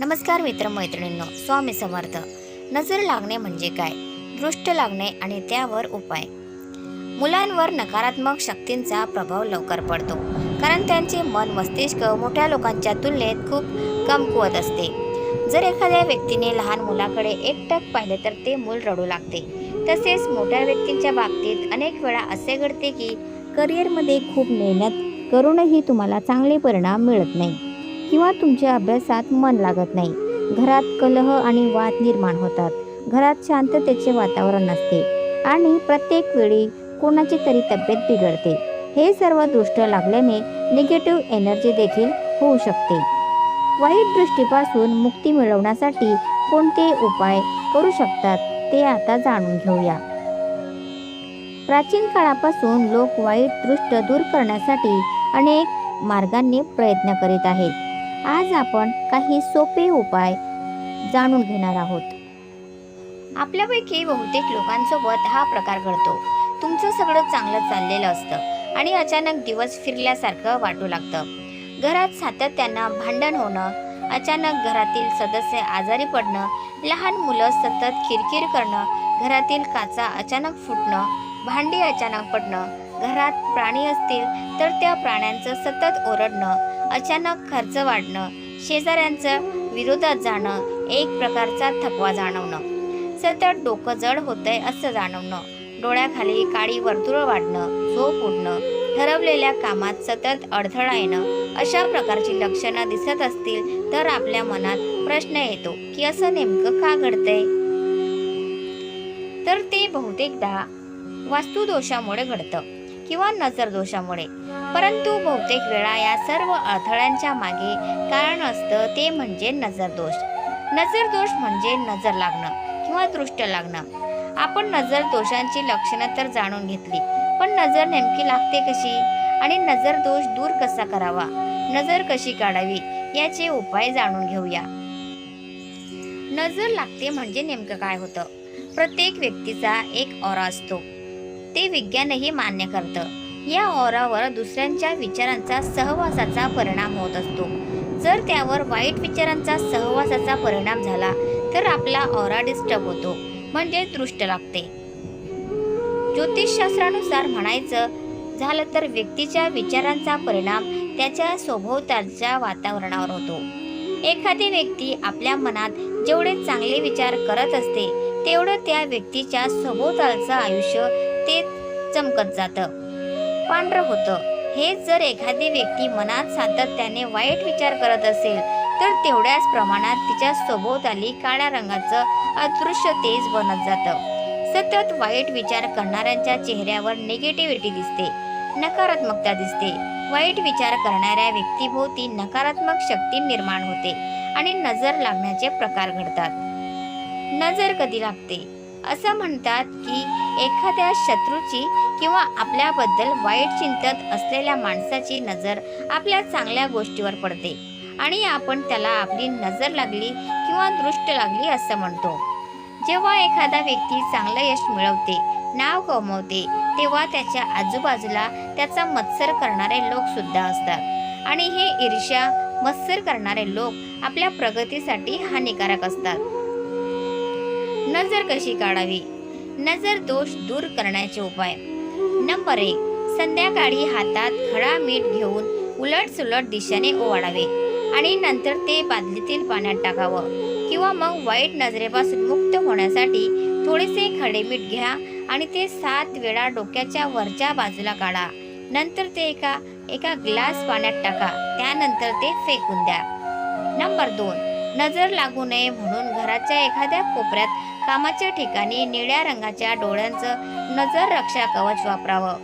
नमस्कार मित्रमैत्रिणींनो स्वामी समर्थ. नजर लागणे म्हणजे काय? दृष्ट लागणे आणि त्यावर उपाय. मुलांवर नकारात्मक शक्तींचा प्रभाव लवकर पडतो कारण त्यांचे मन मस्तिष्क मोठ्या लोकांच्या तुलनेत खूप कमकुवत असते. जर एखाद्या व्यक्तीने लहान मुलाकडे एकटक पाहिले तर ते मूल रडू लागते. तसेच मोठ्या व्यक्तींच्या बाबतीत अनेक वेळा असे घडते की करिअरमध्ये खूप मेहनत करूनही तुम्हाला चांगले परिणाम मिळत नाही. किंवा तुमच्या अभ्यासात मन लागत नाही. घरात कलह आणि वाद निर्माण होतात. घरात शांततेचे वातावरण नसते आणि प्रत्येक वेळी कोणाची तरी तब्येत बिघडते. हे सर्व दृष्ट लागल्याने निगेटिव्ह एनर्जी देखील होऊ शकते. वाईट दृष्टीपासून मुक्ती मिळवण्यासाठी कोणते उपाय करू शकतात ते आता जाणून घेऊया. प्राचीन काळापासून लोक वाईट दृष्ट दूर करण्यासाठी अनेक मार्गांनी प्रयत्न करीत आहेत. आज आपण काही सोपे उपाय जाणून घेणार आहोत. आपल्यापैकी बहुतेक लोकांसोबत हा प्रकार घडतो. तुमचं सगळं चांगलं चाललेलं असतं आणि अचानक दिवस फिरल्यासारखं वाटू लागतं. घरात सातत्यानं भांडण होणं अचानक घरातील सदस्य आजारी पडणं लहान मुलं सतत किरकिर करणं घरातील काचा अचानक फुटणं भांडी अचानक पडणं घरात प्राणी असतील तर त्या प्राण्यांचं सतत ओरडणं अचानक खर्च वाढणं शेजाऱ्यांचं विरोधात जाणं एक प्रकारचा थकवा जाणवणं. सतत डोकं जड होतंय असं जाणवणं डोळ्याखाली काळी वर्तुळ वाढणं झोप उडणं ठरवलेल्या कामात सतत अडथळा येणं अशा प्रकारची लक्षणं दिसत असतील तर आपल्या मनात प्रश्न येतो की असं नेमकं का घडतंय? तर ते बहुतेकदा वास्तुदोषामुळे घडतं. किंवा नजर दोषामुळे परंतु बहुतेक वेळा या सर्व अडथळ्यांच्या मागे कारण असतं ते म्हणजे नजरदोष. नजरदोष म्हणजे नजर लागणं किंवा दृष्ट लागणं. आपण नजर दोषांची लक्षणं तर जाणून घेतली पण नजर नेमकी लागते कशी? आणि नजर दोष दूर कसा करावा? नजर कशी काढावी? याचे उपाय जाणून घेऊया. नजर लागते म्हणजे नेमकं काय होतं? प्रत्येक व्यक्तीचा एक ऑरा असतो. ते विज्ञानही मान्य करतं. या ओरावर दुसऱ्यांच्या विचारांचा सहवासाचा परिणाम होत असतो. जर त्यावर वाईट विचारांचा सहवासाचा परिणाम झाला तर आपला ओरा डिस्टर्ब होतो म्हणजे दृष्ट लागते. ज्योतिषशास्त्रानुसार म्हणायचं झालं तर व्यक्तीच्या विचारांचा परिणाम त्याच्या सभोवतालच्या वातावरणावर होतो. एखादी व्यक्ती आपल्या मनात जेवढे चांगले विचार करत असते तेवढं त्या व्यक्तीच्या सभोवतालचं आयुष्य ते चमकत जातं. पांढरं होतं. हेच जर एखादी व्यक्ती मनात सातत्याने वाईट विचार करत असेल तर तेवढ्याच प्रमाणात तिच्या सभोवताली काळ्या रंगाचं अदृश्य तेज बनत जातं. सतत वाईट विचार करणाऱ्यांच्या चेहऱ्यावर निगेटिव्हिटी दिसते नकारात्मकता दिसते. वाईट विचार करणाऱ्या व्यक्तीभोवती नकारात्मक शक्ती निर्माण होते आणि नजर लागण्याचे प्रकार घडतात. नजर कधी लागते? असं म्हणतात की एखाद्या शत्रूची किंवा आपल्याबद्दल वाईट चिंतत असलेल्या माणसाची नजर आपल्या चांगल्या गोष्टीवर पडते. आणि आपण त्याला आपली नजर लागली किंवा दृष्ट लागली असं म्हणतो. जेव्हा एखादा व्यक्ती चांगलं यश मिळवते नाव कमवते तेव्हा त्याच्या आजूबाजूला त्याचा मत्सर करणारे लोक सुद्धा असतात. आणि हे ईर्ष्या मत्सर करणारे लोक आपल्या प्रगतीसाठी हानिकारक असतात. नजर कशी काढावी? नजर दोष दूर करण्याचे उपाय. नंबर एक संध्याकाळी हातात खडा मीठ घेऊन उलट सुलट दिशेने ओवाळावे आणि नंतर ते बादलीतील पाण्यात टाकावं किंवा मग वाईट नजरेपासून मुक्त होण्यासाठी थोडेसे खडे मीठ घ्या आणि ते सात वेळा डोक्याच्या वरच्या बाजूला काढा. नंतर ते एका एका ग्लास पाण्यात टाका. त्यानंतर ते फेकून द्या. नंबर दोन नजर लागू नये म्हणून घराच्या एखाद्या कोपऱ्यात कामाच्या ठिकाणी निळ्या रंगाच्या डोळ्यांचं नजर रक्षा कवच वापरावं.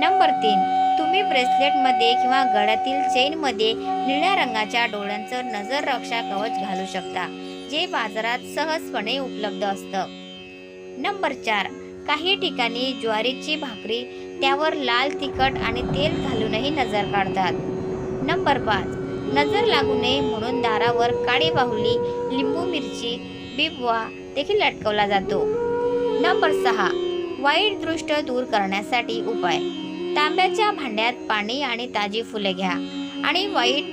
नंबर तीन तुम्ही ब्रेसलेटमध्ये किंवा गळ्यातील चेनमध्ये निळ्या रंगाच्या डोळ्यांचं नजर रक्षा कवच घालू शकता जे बाजारात सहजपणे उपलब्ध असतं. नंबर चार काही ठिकाणी ज्वारीची भाकरी त्यावर लाल तिखट आणि तेल घालूनही नजर काढतात. नंबर पाच नजर लागू नये म्हणून दारावर काळी बाहुली लिंबू मिरची बिबवा देखील लटकवला जातो. नंबर सहा वाईट दृष्ट दूर करण्यासाठी उपाय. तांब्याच्या भांड्यात पाणी आणि ताजी फुले घ्या आणि वाईट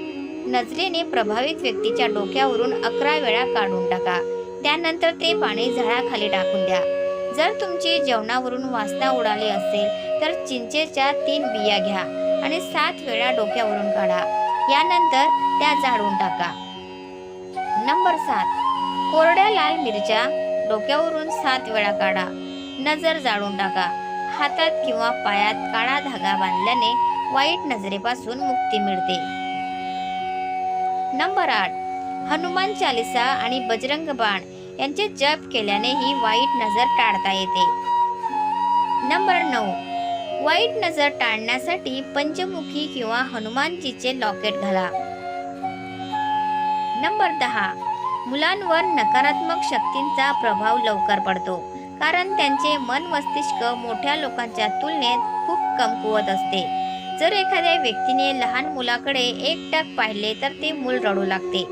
नजरेने प्रभावित व्यक्तीच्या डोक्यावरून अकरा वेळा काढून टाका. त्यानंतर ते पाणी झाडाखाली टाकून द्या. जर तुमची जेवणावरून वासना उडाली असेल तर चिंचेच्या तीन बिया घ्या आणि सात वेळा डोक्यावरून काढा. यानंतर त्या जाळून टाका. नंबर सात. कोरड्या लाल मिरच्या डोक्यावरून सात वेळा काढा. नजर जाळून टाका. हातात किंवा पायात काळा धागा बांधल्याने वाईट नजरेपासून मुक्ती मिळते. नंबर आठ. हनुमान चालिसा आणि बजरंग बाण यांचे जप केल्याने ही वाईट नजर टाळता येते. नंबर नऊ. वाईट नजर टाळण्यासाठी पंचमुखी किंवा हनुमानजीचे लॉकेट घाला. नंबर दहा. मुलांवर नकारात्मक शक्तींचा प्रभाव लवकर पडतो कारण त्यांचे मन मस्तिष्क मोठ्या लोकांच्या तुलनेत खूप कमकुवत असते. जर एखाद्या व्यक्तीने लहान मुलाकडे एकटक पाहिले तर ते मूल रडू लागते.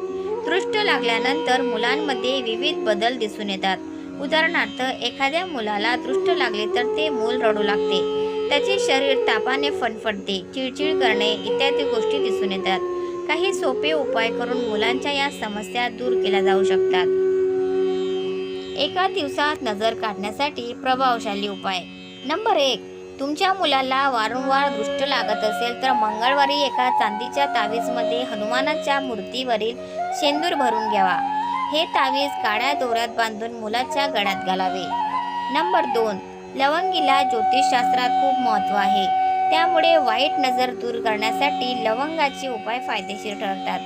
दृष्ट लागल्यानंतर मुलांमध्ये विविध बदल दिसून येतात. उदाहरणार्थ एखाद्या मुलाला दृष्ट लागले तर ते मूल रडू लागते. त्याचे शरीर तापाने फणफणते चिडचिड करणे इत्यादी गोष्टी दिसून येतात. काही सोपे उपाय करून मुलांच्या या समस्या दूर केल्या जाऊ शकतात. एका दिवसात नजर काढण्यासाठी प्रभावशाली उपाय. नंबर एक तुमच्या मुलाला वारंवार दृष्ट लागत असेल तर मंगळवारी एका चांदीच्या तावीजमध्ये हनुमानाच्या मूर्तीवरील शेंदूर भरून घ्यावा. हे तावीज काळ्या दोऱ्यात बांधून मुलाच्या गळ्यात घालावे. नंबर दोन लवंगीला ज्योतिषशास्त्रात खूप महत्त्व आहे. त्यामुळे वाईट नजर दूर करण्यासाठी लवंगाचे उपाय फायदेशीर ठरतात.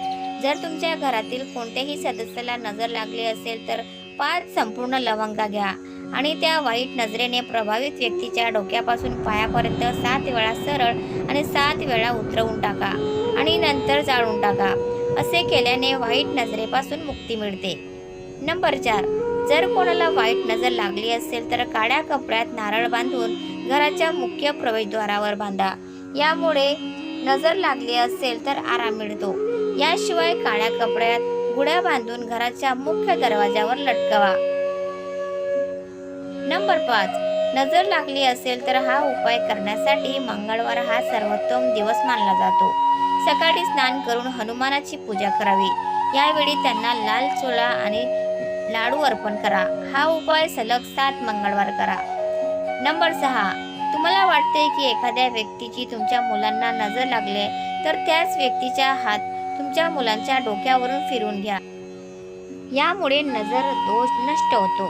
जर तुमच्या घरातील कोणत्याही सदस्याला नजर लागली असेल तर पाच संपूर्ण लवंगा घ्या आणि त्या वाईट नजरेने प्रभावित व्यक्तीच्या डोक्यापासून पायापर्यंत सात वेळा सरळ आणि सात वेळा उतरवून टाका आणि नंतर जाळून टाका. असे केल्याने वाईट नजरेपासून मुक्ती मिळते. नंबर चार जर कोणाला वाईट नजर लागली असेल तर काळ्या कपड्यात नारळ बांधून घराच्या मुख्य प्रवेशद्वारावर बांधा. यामुळे नजर लागली असेल तर आराम मिळतो. याशिवाय काळ्या कपड्यात गुड्या बांधून घराच्या मुख्य दरवाजावर लटकवा. नंबर पाच. नजर लागली असेल तर हा उपाय करण्यासाठी मंगळवार हा सर्वोत्तम दिवस मानला जातो. सकाळी स्नान करून हनुमानाची पूजा करावी. यावेळी त्यांना लाल चोळा आणि लाडू अर्पण करा. हा उपाय सलग सात मंगळवार करा. नंबर सहा. तुम्हाला वाटते की एखाद्या व्यक्तीची तुमच्या मुलांना नजर लागले तर त्याच व्यक्तीचा हात तुमच्या मुलांच्या डोक्यावरून फिरून घ्या. यामुळे नजर दोष नष्ट होतो.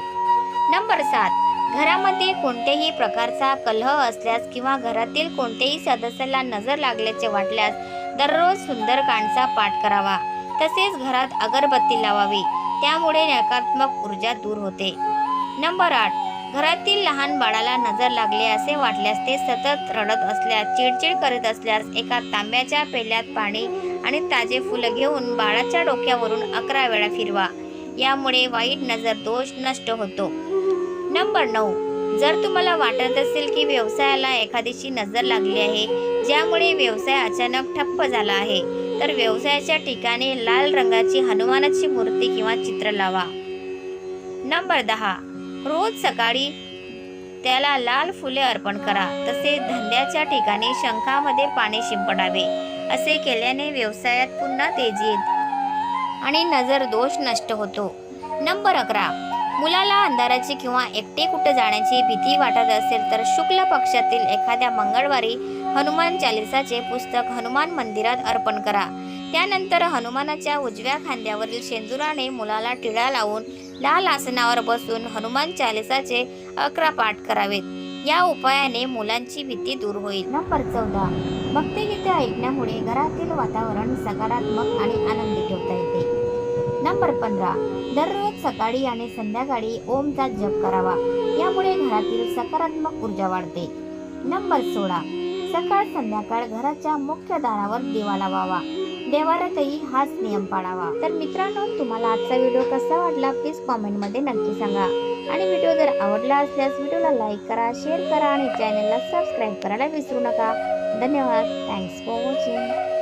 नंबर सात. घरामध्ये कोणत्याही प्रकारचा कलह असल्यास किंवा घरातील कोणत्याही सदस्याला नजर लागल्याचे वाटल्यास दररोज सुंदरकांडचा पाठ करावा. तसेच घरात अगरबत्ती लावावी. त्यामुळे नकारात्मक ऊर्जा दूर होते. नंबर आठ. घरातील लहान बाळाला नजर लागले असे वाटल्यास ते सतत रडत असल्यास चिडचिड करीत असल्यास एका तांब्याच्या पेल्यात पाणी आणि ताजे फुलं घेऊन बाळाच्या डोक्यावरून अकरा वेळा फिरवा. यामुळे वाईट नजर दोष नष्ट होतो. नंबर नऊ. जर तुम्हाला वाटत असेल की व्यवसायाला एखाद्याची नजर लागली आहे ज्यामुळे व्यवसाय अचानक ठप्प झाला आहे तर व्यवसायाच्या ठिकाणी लाल रंगाची हनुमानाची मूर्ती किंवा चित्र लावा. नंबर दहा. रोज सकाळी त्याला लाल फुले अर्पण करा. तसेच धंद्याच्या ठिकाणी शंखामध्ये पाणी शिंपडावे. असे केल्याने व्यवसायात पुन्हा तेजी येते आणि नजर दोष नष्ट होतो. नंबर अकरा. मुलाला अंधाराची किंवा एकटे कुठे जाण्याची भीती वाटत असेल तर शुक्ल पक्षातील एखाद्या मंगळवारी हनुमान चालिसाचे पुस्तक हनुमान मंदिरात अर्पण करा. त्यानंतर हनुमानाच्या उजव्या खांद्यावरील शेंदुराने मुलाला टिळा लावून लाल आसनावर बसून हनुमान चालिसाचे अकरा पाठ करावेत. या उपायाने मुलांची भीती दूर होईल. नंबर चौदा भक्तिगीते ऐकण्यामुळे घरातील वातावरण सकारात्मक आणि आनंदी ठेवता येते. नंबर पंधरा दररोज सकाळी आणि संध्याकाळी ओमचा जप करावा. यामुळे घरातील सकारात्मक ऊर्जा वाढते. नंबर सोळा. सकाळ संध्याकाळ घराच्या मुख्य दारावर दिवा लावावा. देवारातही हाच नियम पाळावा. तर मित्रांनो तुम्हाला आजचा व्हिडिओ कसा वाटला प्लीज कॉमेंटमध्ये नक्की सांगा. आणि व्हिडिओ जर आवडला असल्यास व्हिडिओला लाईक करा शेअर करा आणि चॅनलला सबस्क्राईब करायला विसरू नका. धन्यवाद. Thanks for watching